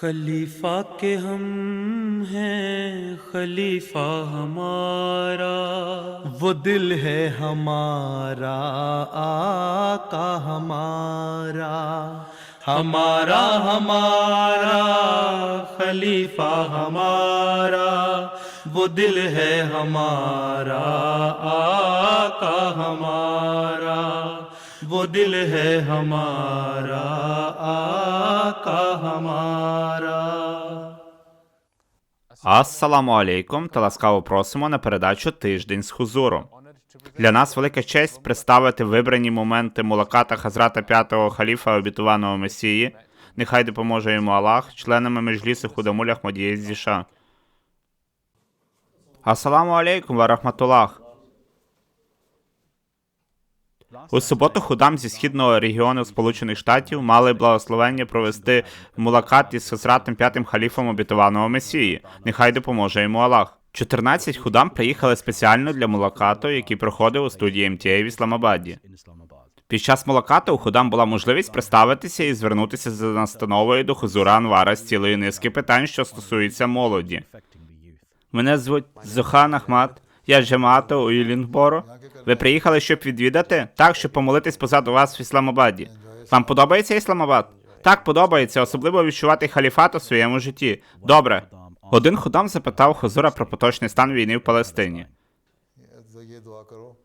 خلیفہ کے ہم ہیں، خلیفہ ہمارا۔ وہ دل ہے ہمارا، آقا ہمارا۔ ہمارا ہمارا، خلیفہ ہمارا۔ وہ دل ہے ہمارا، آقا ہمارا۔ वो दिल है हमारा आका हमारा Ассаламу алейкум та ласкаво просимо на передачу Тиждень з хузуром. Для нас велика честь представити вибрані моменти мулаката Хазрата п'ятого халіфа обітуваного Месії. Нехай допоможе йому Аллах, членами Меджлісу Худамуль Ахмадіє Зіша. Ассаламу алейкум ва рахматуллах. У суботу худам зі східного регіону Сполучених Штатів мали благословення провести мулакат із Хазратом п'ятим халіфом обітованого Месії. Нехай допоможе йому Аллах. 14 худам приїхали спеціально для мулакату, який проходив у студії МТА в Ісламабаді. Під час мулакату у худам була можливість представитися і звернутися за настановою до хузура Анвара з цілої низки питань, що стосуються молоді. Мене звуть Зохан Ахмат. Я з Джемаату у Ілінгборо. Ви приїхали, щоб відвідати? Так, щоб помолитись позаду вас в Ісламабаді. Вам подобається Ісламабад? Так, подобається, особливо відчувати халіфат у своєму житті. Добре. Один худам запитав Хозура про поточний стан війни в Палестині.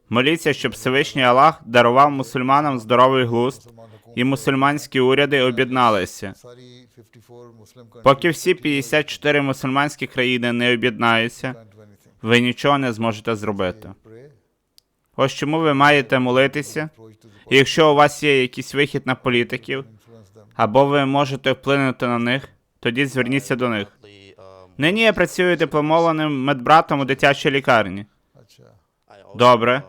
Моліться, щоб Всевишній Аллах дарував мусульманам здоровий глузд, і мусульманські уряди об'єдналися. Поки всі 54 мусульманські країни не об'єднаються, ви нічого не зможете зробити. Ось чому ви маєте молитися. І якщо у вас є якийсь вихід на політиків, або ви можете вплинути на них, тоді зверніться до них. Нині я працюю дипломованим медбратом у дитячій лікарні. Добре.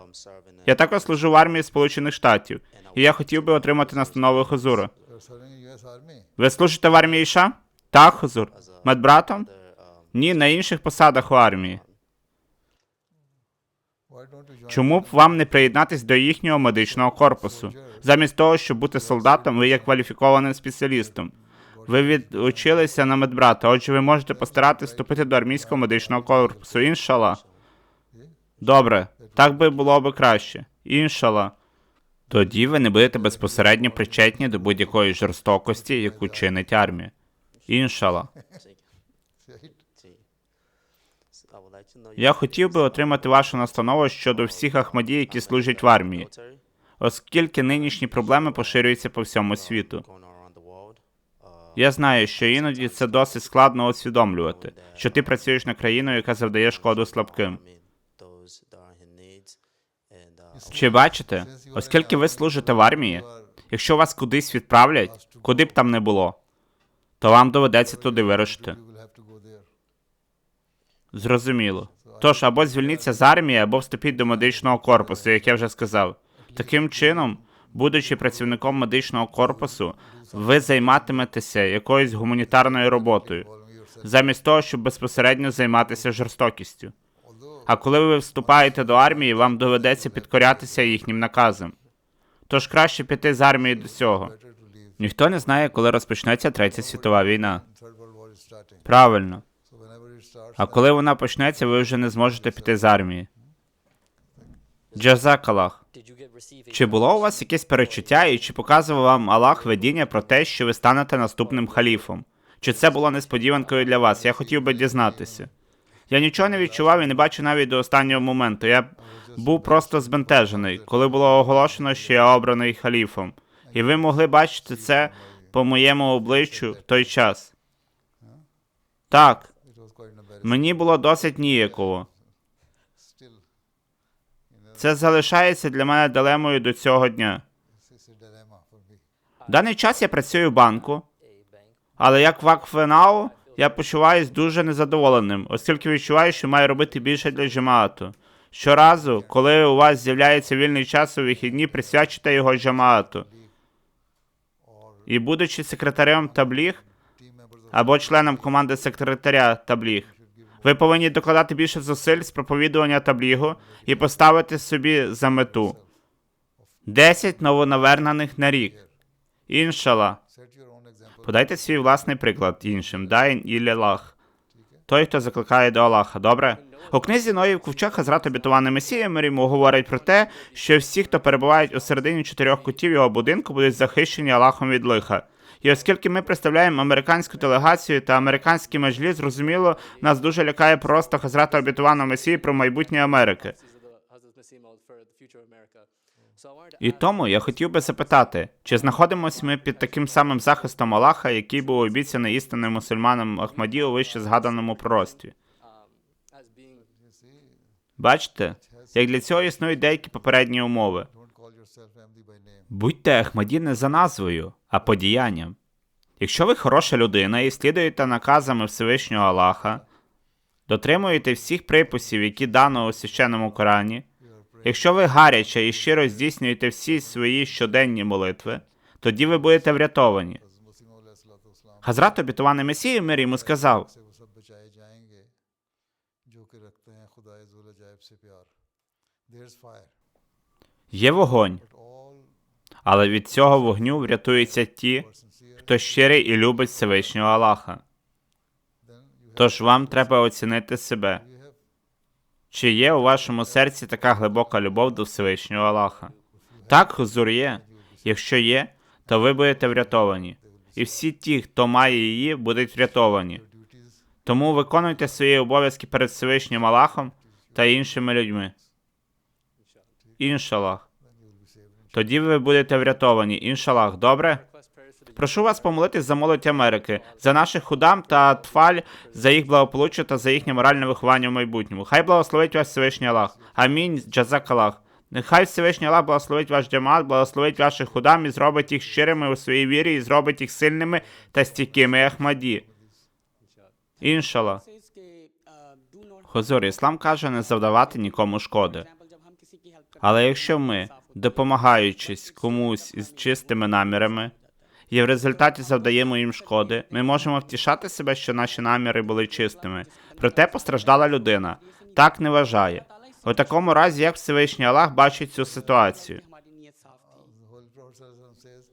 Я також служу в армії Сполучених Штатів, і я хотів би отримати настанову Хозура. Ви служите в армії США? Так, Хозур. Медбратом? Ні, на інших посадах у армії. Чому б вам не приєднатись до їхнього медичного корпусу? Замість того, щоб бути солдатом, ви є кваліфікованим спеціалістом. Ви відучилися на медбрата, отже, ви можете постаратися вступити до армійського медичного корпусу. Іншала. Добре, так би було би краще. Іншала. Тоді ви не будете безпосередньо причетні до будь-якої жорстокості, яку чинить армія. Іншала. Я хотів би отримати вашу настанову щодо всіх ахмадій, які служать в армії, оскільки нинішні проблеми поширюються по всьому світу. Я знаю, що іноді це досить складно усвідомлювати, що ти працюєш на країну, яка завдає шкоду слабким. Чи бачите, оскільки ви служите в армії, якщо вас кудись відправлять, куди б там не було, то вам доведеться туди вирушити. Зрозуміло. Тож або звільніться з армії, або вступіть до медичного корпусу, як я вже сказав. Таким чином, будучи працівником медичного корпусу, ви займатиметеся якоюсь гуманітарною роботою, замість того, щоб безпосередньо займатися жорстокістю. А коли ви вступаєте до армії, вам доведеться підкорятися їхнім наказам. Тож краще піти з армії до цього. Ніхто не знає, коли розпочнеться Третя світова війна. Правильно. А коли вона почнеться, ви вже не зможете піти з армії. Джазак Аллах. Чи було у вас якесь перечуття, і чи показував вам Аллах видіння про те, що ви станете наступним халіфом? Чи це було несподіванкою для вас? Я хотів би дізнатися. Я нічого не відчував і не бачу навіть до останнього моменту. Я був просто збентежений, коли було оголошено, що я обраний халіфом. І ви могли бачити це по моєму обличчю в той час. Так, мені було досить ніяково. Це залишається для мене дилемою до цього дня. В даний час я працюю в банку, але як вакфенау я почуваюсь дуже незадоволеним, оскільки відчуваю, що маю робити більше для джамаату. Щоразу, коли у вас з'являється вільний час у вихідні, присвячуйте його джамаату. І будучи секретарем табліг або членом команди секретаря табліг, ви повинні докладати більше зусиль з проповідування таблігу і поставити собі за мету 10 новонавернених на рік. Іншала. Подайте свій власний приклад іншим. Дайн і Аллах. Той, хто закликає до Аллаха, добре? У книзі Ноїв Ковчег Хазрат обітуваний Месія мир йому говорить про те, що всі, хто перебувають у середині чотирьох кутів його будинку, будуть захищені Аллахом від лиха. І оскільки ми представляємо американську делегацію та американський межлі, зрозуміло, нас дуже лякає просто Хазрата обітуваного Месії про майбутнє Америки. І тому я хотів би запитати, чи знаходимось ми під таким самим захистом Аллаха, який був обіцяний істинним мусульманам Ахмаді у вище згаданому пророцтві? Бачите, як для цього існують деякі попередні умови. Будьте Ахмаді не за назвою, а по діянням. Якщо ви хороша людина і слідуєте наказами Всевишнього Аллаха, дотримуєте всіх приписів, які дано у священному Корані, якщо ви гаряче і щиро здійснюєте всі свої щоденні молитви, тоді ви будете врятовані. Хазрат обітуваний Месії мир йому сказав: Є вогонь, але від цього вогню врятуються ті, хто щирий і любить Всевишнього Аллаха. Тож вам треба оцінити себе, чи є у вашому серці така глибока любов до Всевишнього Аллаха? Так, хузур є. Якщо є, то ви будете врятовані, і всі ті, хто має її, будуть врятовані. Тому виконуйте свої обов'язки перед Всевишнім Аллахом та іншими людьми. Іншалах. Тоді ви будете врятовані. Іншалах, добре? Прошу вас помолитись за молодь Америки, за наших худам та тфаль, за їх благополуччя та за їхнє моральне виховання в майбутньому. Хай благословить вас Всевишній Аллах. Амінь, джазак Аллах. Нехай Всевишній Аллах благословить ваш джамат, благословить ваших худам і зробить їх щирими у своїй вірі і зробить їх сильними та стійкими Ахмаді. Іншалlah. Хозор, іслам каже не завдавати нікому шкоди. Але якщо ми, допомагаючись комусь із чистими намірами, і в результаті завдаємо їм шкоди, ми можемо втішати себе, що наші наміри були чистими. Проте постраждала людина. Так не вважає. У такому разі, як Всевишній Аллах бачить цю ситуацію.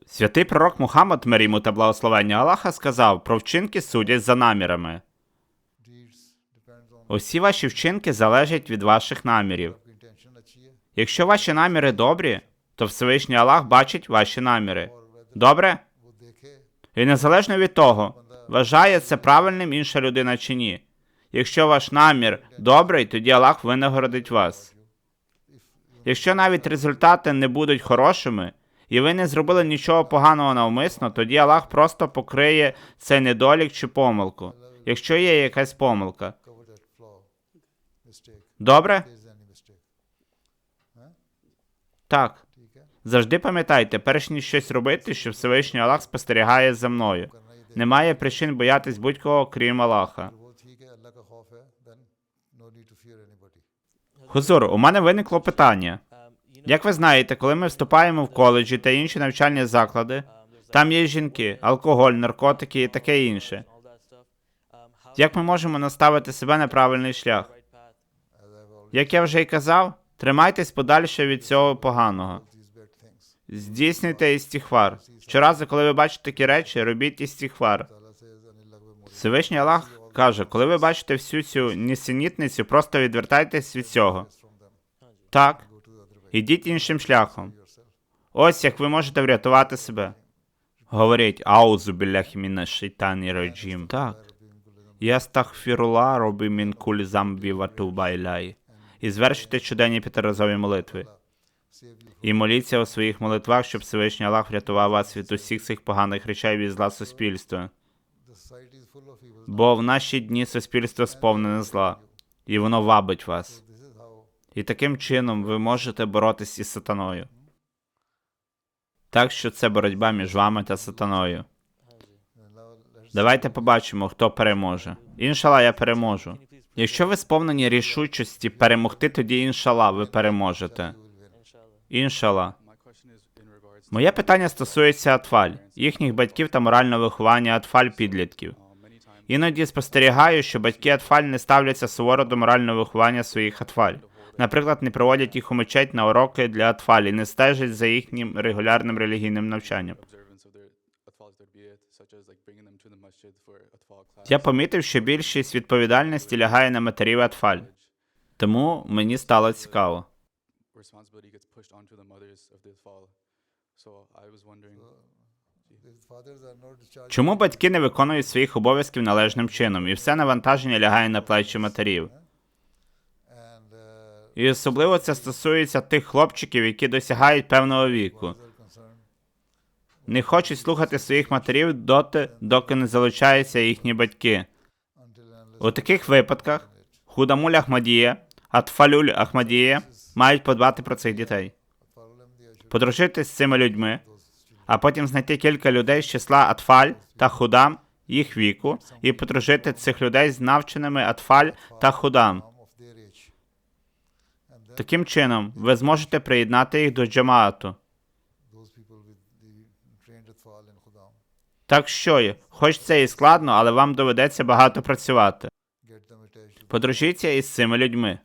Святий пророк Мухаммад, мир йому та благословення Аллаха, сказав: про вчинки судять за намірами. Усі ваші вчинки залежать від ваших намірів. Якщо ваші наміри добрі, то Всевишній Аллах бачить ваші наміри. Добре? І незалежно від того, вважає це правильним інша людина чи ні. Якщо ваш намір добрий, тоді Аллах винагородить вас. Якщо навіть результати не будуть хорошими, і ви не зробили нічого поганого навмисно, тоді Аллах просто покриє цей недолік чи помилку, якщо є якась помилка. Добре? Так. Завжди пам'ятайте, перш ніж щось робити, що Всевишній Аллах спостерігає за мною. Немає причин боятись будь-кого, крім Аллаха. Хузур, у мене виникло питання. Як ви знаєте, коли ми вступаємо в коледжі та інші навчальні заклади, там є жінки, алкоголь, наркотики і таке інше. Як ми можемо наставити себе на правильний шлях? Як я вже й казав, тримайтесь подальше від цього поганого. Здійснюйте істіхвар. Щоразу, коли ви бачите такі речі, робіть істіхвар. Всевишній Аллах каже, коли ви бачите всю цю нісенітницю, просто відвертайтесь від цього. Так, ідіть іншим шляхом. Ось як ви можете врятувати себе. Говоріть аузу біляхі міна шейтані раджім. Так. Я стахфірула роби мін куль замбі ватуба ілай. І звершуйте щоденні п'ятиразові молитви. І моліться у своїх молитвах, щоб Всевишній Аллах врятував вас від усіх цих поганих речей від зла суспільства. Бо в наші дні суспільство сповнене зла, і воно вабить вас. І таким чином ви можете боротись із сатаною. Так що це боротьба між вами та сатаною. Давайте побачимо, хто переможе. Іншала, я переможу. Якщо ви сповнені рішучості перемогти, тоді іншала, ви переможете. Іншала. Моє питання стосується атфаль, їхніх батьків та морального виховання атфаль підлітків. Іноді спостерігаю, що батьки атфаль не ставляться суворо до морального виховання своїх атфаль. Наприклад, не проводять їх у мечеть на уроки для атфаль і не стежать за їхнім регулярним релігійним навчанням. Я помітив, що більшість відповідальності лягає на матерів Атфаль. Тому мені стало цікаво. Чому батьки не виконують своїх обов'язків належним чином, і все навантаження лягає на плечі матерів? uh, І особливо це стосується тих хлопчиків, які досягають певного віку. Не хочуть слухати своїх матерів доти, доки не залучаються їхні батьки. У таких випадках Худамуль Ахмадія, Атфалюль Ахмадія мають подбати про цих дітей, подружитись з цими людьми, а потім знайти кілька людей з числа Атфаль та Худам їх віку і подружити цих людей з навченими Атфаль та Худам. Таким чином, ви зможете приєднати їх до джамаату. Так що, хоч це і складно, але вам доведеться багато працювати. Подружіться із цими людьми.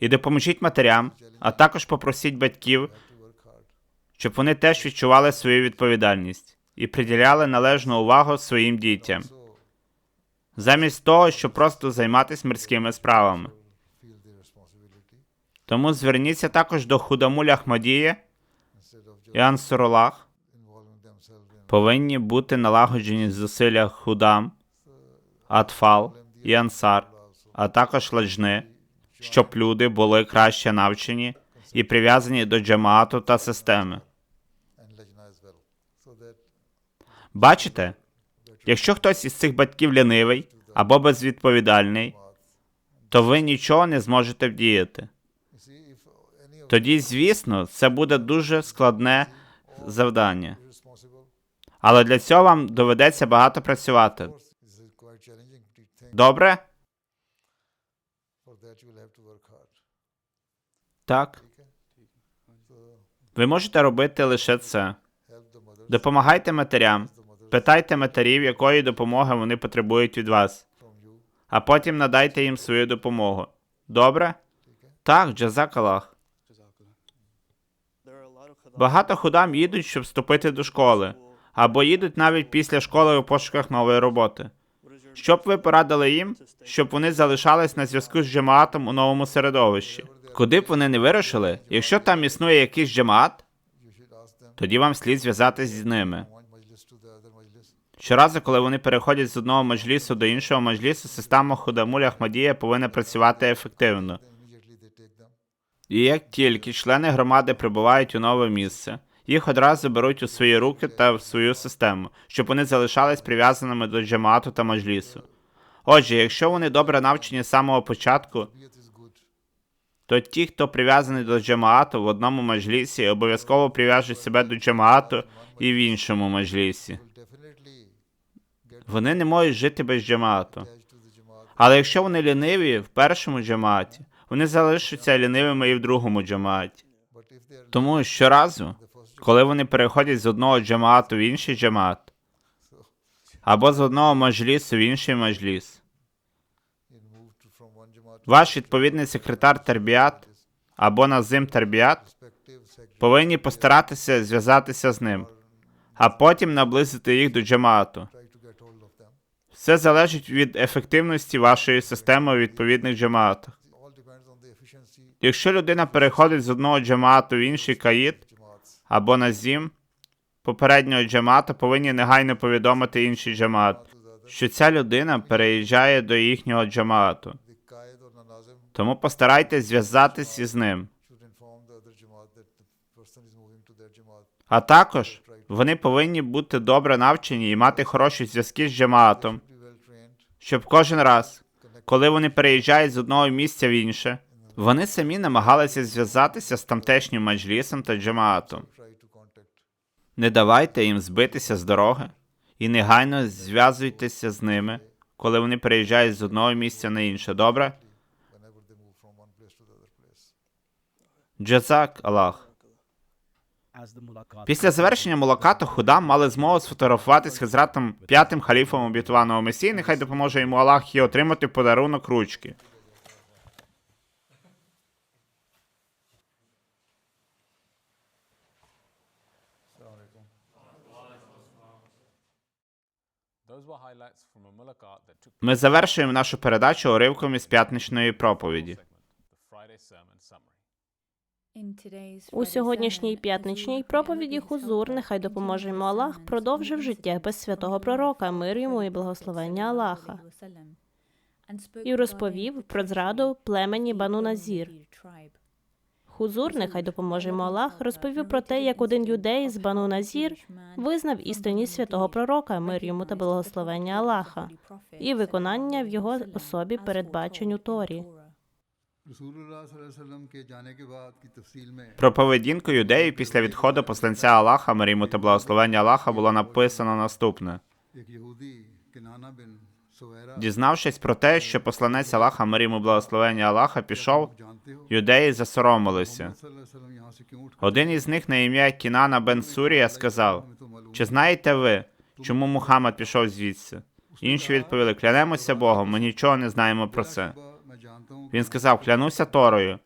І допоможіть матерям, а також попросіть батьків, щоб вони теж відчували свою відповідальність і приділяли належну увагу своїм дітям, замість того, щоб просто займатися мирськими справами. Тому зверніться також до Худамуля Ахмадія і Ансурулах. Повинні бути налагоджені зусилля Худам, Атфал і Ансар, а також ладжни, щоб люди були краще навчені і прив'язані до джамаату та системи. Бачите, якщо хтось із цих батьків лінивий або безвідповідальний, то ви нічого не зможете вдіяти. Тоді, звісно, це буде дуже складне завдання. Але для цього вам доведеться багато працювати. Добре? Так. Ви можете робити лише це. Допомагайте матерям, питайте матерів, якої допомоги вони потребують від вас, а потім надайте їм свою допомогу. Добре? Так, джазакалах. Багато худам їдуть, щоб вступити до школи, або їдуть навіть після школи у пошуках нової роботи. Що б ви порадили їм, щоб вони залишались на зв'язку з джамаатом у новому середовищі? Куди б вони не вирушили, якщо там існує якийсь them тоді вам слід зв'язатись з ними. Щоразу, коли вони переходять з одного маджлісу до іншого маджлісу, система Худамуль Ахмадія повинна працювати ефективно. І як тільки члени громади прибувають у нове місце, їх одразу беруть у свої руки та в свою систему, щоб вони залишались прив'язаними до джамаату та маджлісу. Отже, якщо вони добре навчені з самого початку, то ті, хто прив'язаний до джамаату в одному маджлісі, обов'язково прив'яжуть себе до джамаату і в іншому get Вони не можуть жити без Jamaat. Але якщо вони ліниві в першому джамааті, вони залишаться лінивими і в другому are Тому щоразу, коли вони переходять з одного джамаату в інший джамаат, або з одного маджлісу в інший to ваш відповідний секретар Тарбіат або Назим secretary повинні постаратися зв'язатися з ним, а потім наблизити їх до them. Все залежить від ефективності вашої системи у відповідних джамаатах. Якщо людина переходить з одного джамаату в інший каїд. Або назім попереднього джамата повинні негайно повідомити інший джамат, що ця людина переїжджає до їхнього джамату. Тому постарайтесь зв'язатись із ним. А також вони повинні бути добре навчені і мати хороші зв'язки з trained. щоб кожен раз, коли вони переїжджають з одного місця в інше, вони самі намагалися зв'язатися з тамтешнім маджлісом та джамаатом. Не давайте їм збитися з дороги і негайно зв'язуйтеся з ними, коли вони переїжджають з одного місця на інше. Добре? Джазак Аллах. Після завершення мулакату Худам мали змогу сфотографуватись з Хазратом п'ятим халіфом обітуваного Месії. Нехай допоможе йому Аллах і отримати подарунок ручки. Ми завершуємо нашу передачу уривком із п'ятничної проповіді. У сьогоднішній п'ятничній проповіді Хузур, нехай допоможе йому Аллах, продовжив життєпис святого пророка, мир йому і благословення Аллаха, і розповів про зраду племені Бану Назір. Хузур, нехай допоможе йому Аллах, розповів про те, як один юдей з Бану Назір визнав істині святого пророка, мир йому та благословення Аллаха і виконання в його особі передбачень у Торі. Про поведінку юдеїв після відходу посланця Аллаха, мир йому та благословення Аллаха, було написано наступне. Дізнавшись про те, що посланець Аллаха, мир йому благословення Аллаха, пішов. Юдеї засоромилися. Один із них на ім'я Кінана Бен Сурія сказав: Чи знаєте ви, чому Мухаммад пішов звідси? Інші відповіли: Клянемося Богом, ми нічого не знаємо про це. Він сказав: Клянуся Торою.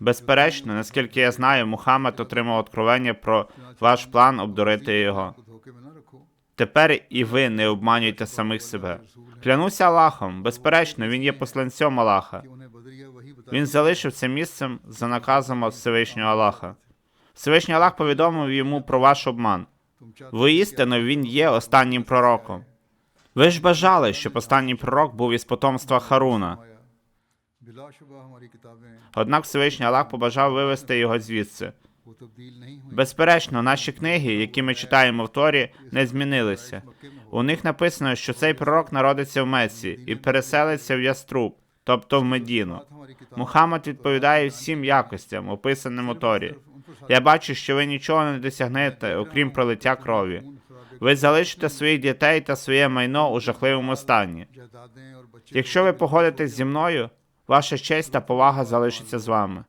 Безперечно, наскільки я знаю, Мухаммад отримав откровення про ваш план обдурити його. Тепер і ви не обманюйте самих себе. Клянуся Аллахом. Безперечно, він є посланцем Аллаха. Він залишив це місцем за наказом Всевишнього Аллаха. Всевишній Аллах повідомив йому про ваш обман. Воістину він є останнім пророком. Ви ж бажали, щоб останній пророк був із потомства Харуна. Однак Всевишній Аллах побажав вивести його звідси. Безперечно, наші книги, які ми читаємо в Торі, не змінилися. У них написано, що цей пророк народиться в Меці і переселиться в Яструб тобто в Медіну. Мухаммад відповідає всім якостям, описаним у Торі. Я бачу, що ви нічого не досягнете, окрім пролиття крові. Ви залишите своїх дітей та своє майно у жахливому стані. Якщо ви погодитесь зі мною, ваша честь та повага залишиться з вами.